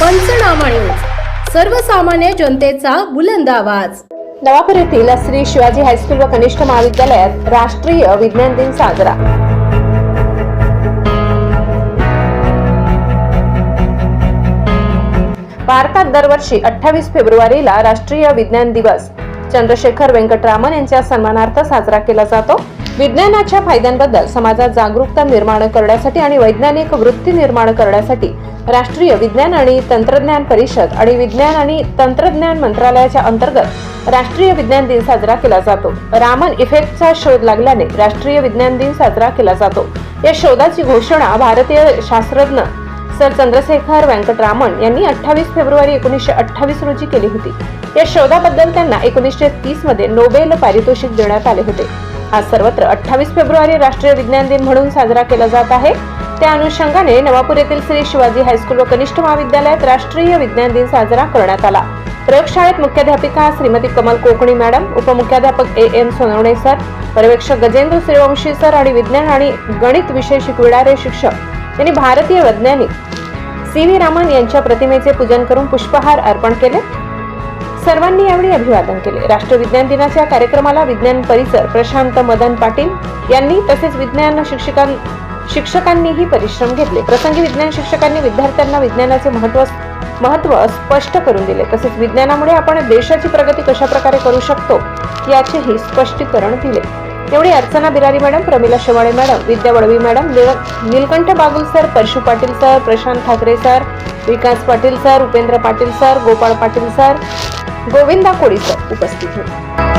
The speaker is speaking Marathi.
पंचनामा न्यूज. सर्वसामान्य जनतेचा बुलंद आवाज. नवापूर येथील श्री शिवाजी हायस्कूल व कनिष्ठ महाविद्यालयात राष्ट्रीय विज्ञान दिन साजरा. भारतात दरवर्षी अठ्ठावीस फेब्रुवारीला राष्ट्रीय विज्ञान दिवस. चंद्रशेखर व्यंकटरामन यांच्या सन्मानार्थ साजरा केला जातो. विज्ञानाच्या फायद्यांबद्दल समाजात जागरूकता निर्माण करण्यासाठी आणि वैज्ञानिक वृत्ती निर्माण करण्यासाठी राष्ट्रीय विज्ञान आणि तंत्रज्ञान परिषद आणि विज्ञान आणि तंत्रज्ञान मंत्रालयाच्या अंतर्गत राष्ट्रीय विज्ञान दिन साजरा केला जातो. रामन इफेक्टचा शोध लागल्याने राष्ट्रीय विज्ञान दिन साजरा केला जातो. या शोधाची घोषणा भारतीय शास्त्रज्ञ सर चंद्रशेखर व्यंकटरामन यांनी अठ्ठावीस फेब्रुवारी एकोणीसशे अठ्ठावीस रोजी केली होती. या शोधाबद्दल त्यांना एकोणीसशे तीसमध्ये नोबेल पारितोषिक देण्यात आले होते. आज सर्वत्र अठ्ठावीस फेब्रुवारी राष्ट्रीय विज्ञान दिन म्हणून साजरा केला जात आहे. त्या अनुषंगाने नवापूर येथील श्री शिवाजी हायस्कूल व कनिष्ठ महाविद्यालयात राष्ट्रीय विज्ञान दिन साजरा करण्यात आला. प्रयोगशाळेत मुख्याध्यापिका श्रीमती कमल कोकणी मॅडम उपमुख्याध्यापक ए एम सोनवणे सर पर्यवेक्षक गजेंद्र सूर्यवंशी सर आणि विज्ञान आणि गणित विषय शिकविणारे शिक्षक यांनी भारतीय वैज्ञानिक सी व्ही रामन यांच्या प्रतिमेचे पूजन करून पुष्पहार अर्पण केले. सर्वांनी यावेळी अभिवादन केले. राष्ट्रीय विज्ञान दिनाच्या कार्यक्रमाला विज्ञान परिसर प्रशांत मदन पाटील यांनी तसेच विज्ञान शिक्षकां शिक्षकांनीही परिश्रम घेतले. प्रसंगी विज्ञान शिक्षकांनी विद्यार्थ्यांना विज्ञानाचे महत्त्व महत्त्व स्पष्ट करून दिले. तसेच विज्ञानामुळे आपण देशाची प्रगती कशा प्रकारे करू शकतो याचेही स्पष्टीकरण दिले. एवढी Archana Birari madam Pramila Shewale madam Vidya Wadvi madam निळ- Nilkanth Bagul sir Parshu Patil sir Prashant Thakare sir Vikas Patil sir Upendra Patil sir Gopal Patil sir Govinda Koli sir उपस्थित होते.